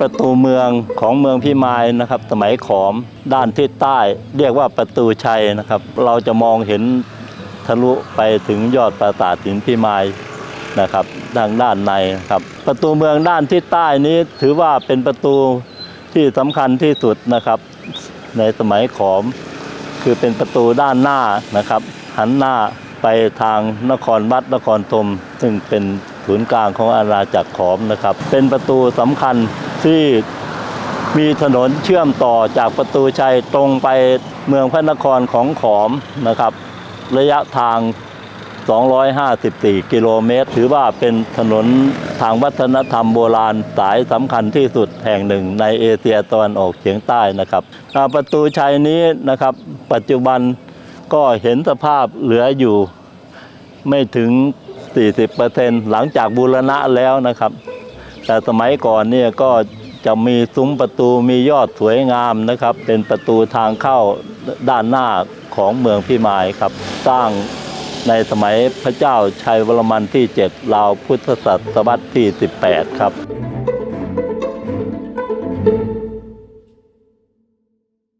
ประตูเมืองของเมืองพิมายนะครับ สมัยขอมด้านทิศใต้ เรียกว่าประตูชัยนะครับ เราจะมองเห็นทะลุไปถึงยอดปราสาทหินพิมายนะครับทางด้านในครับ ประตูเมืองด้านทิศใต้นี้ถือว่าเป็นประตูที่สำคัญที่สุดนะครับ ในสมัยขอม คือเป็นประตูด้านหน้านะครับ หันหน้าไปทางนครวัดนครธมซึ่งเป็นศูนย์กลางของอาณาจักรขอมนะครับ เป็นประตูสำคัญ ที่มีถนนเชื่อมต่อจากประตูชัยตรงไปเมืองพระนครของขอมนะครับ ระยะทาง 254 กิโลเมตร ถือว่าเป็นถนนทางวัฒนธรรมโบราณสายสำคัญที่สุดแห่งหนึ่งในเอเชียตะวันออกเฉียงใต้นะครับ ประตูชัยนี้นะครับ ปัจจุบันก็เห็นสภาพเหลืออยู่ไม่ถึง 40%หลังจากบูรณะแล้วนะครับ แต่สมัยก่อนเนี่ยก็จะมีซุ้มประตูมียอดสวยงามนะครับ เป็นประตูทางเข้าด้านหน้าของเมืองพิมายครับ สร้างในสมัยพระเจ้าชัยวรมันที่ 7 ราวพุทธศตวรรษที่ 18 ครับ